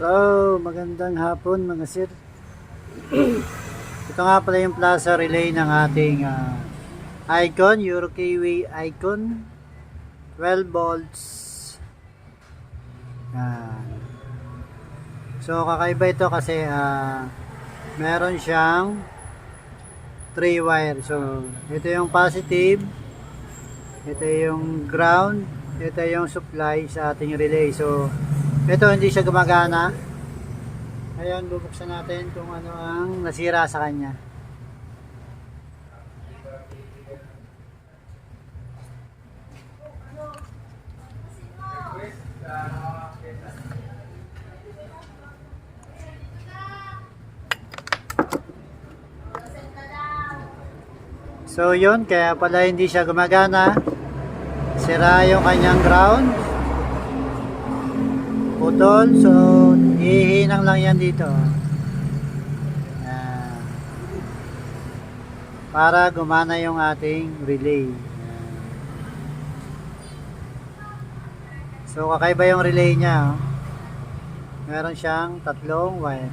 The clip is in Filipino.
So, magandang hapon mga sir. Ito nga pala yung plaza relay ng ating ah, icon, Euro Kiwi icon. 12 volts. Yan. So, kakaiba ito kasi ah, meron siyang 3 wire. So, ito yung positive. Ito yung ground. Ito yung supply sa ating relay. So, ito hindi siya gumagana. Ngayon, bubuksan natin kung ano ang nasira sa kanya. So yun, kaya pala hindi siya gumagana. Sira yung kanyang ground. Putol, so hihinang lang yan dito. Yan. Para gumana yung ating relay. Yan. So kakaiba yung relay niya. oh. Meron siyang tatlong wire.